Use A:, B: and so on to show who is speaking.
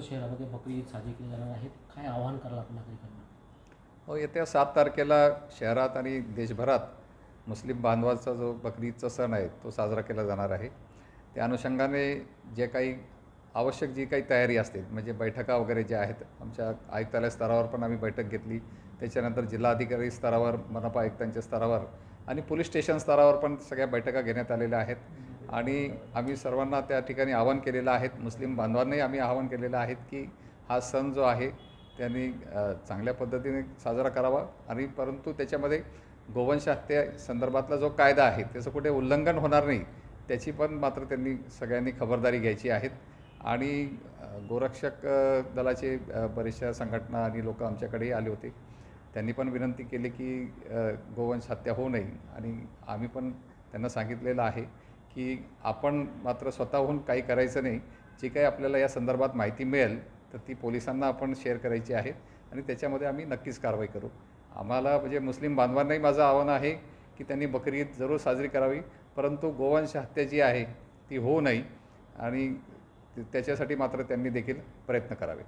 A: शहरामध्ये बकरी ईद साजरी केली जाणार आहे. काय आवाहन कराल आपण नागरिकांना?
B: हो येत्या सात तारखेला शहरात आणि देशभरात मुस्लिम बांधवाचा जो बकरी ईदचा सण आहे तो साजरा केला जाणार आहे. त्या अनुषंगाने जे काही आवश्यक जी काही तयारी असते म्हणजे बैठका वगैरे ज्या आहेत आमच्या आयुक्तालय स्तरावर पण आम्ही बैठक घेतली. त्याच्यानंतर जिल्हाधिकारी स्तरावर मनपा आयुक्तांच्या स्तरावर आणि पोलीस स्टेशन स्तरावर पण सगळ्या बैठका घेण्यात आलेल्या आहेत. आणि आम्ही सर्वांना त्या ठिकाणी आवाहन केलेलं आहेत मुस्लिम बांधवांनाही आम्ही आवाहन केलेलं आहेत की हा सण जो आहे त्यांनी चांगल्या पद्धतीने साजरा करावा. आणि परंतु त्याच्यामध्ये गोवंश हत्या संदर्भातला जो कायदा आहे त्याचं कुठे उल्लंघन होणार नाही त्याची पण मात्र त्यांनी सगळ्यांनी खबरदारी घ्यायची आहेत. आणि गोरक्षक दलाचे बरेचशा संघटना आणि लोक आमच्याकडेही आले होते. त्यांनी पण विनंती केली की गोवंश हत्या होऊ नये. आणि आम्ही पण त्यांना सांगितलेलं आहे की आपण मात्र स्वतःहून काही करायचं नाही. जी काही आपल्याला या संदर्भात माहिती मिळेल तर ती पोलिसांना आपण शेअर करायची आहे आणि त्याच्यामध्ये आम्ही नक्कीच कारवाई करू. आम्हाला म्हणजे मुस्लिम बांधवांनाही माझं आव्हान आहे की त्यांनी बकरी ईद जरूर साजरी करावी परंतु गोवंश हत्या जी आहे ती होऊ नये आणि त्याच्यासाठी मात्र त्यांनी देखील प्रयत्न करावे.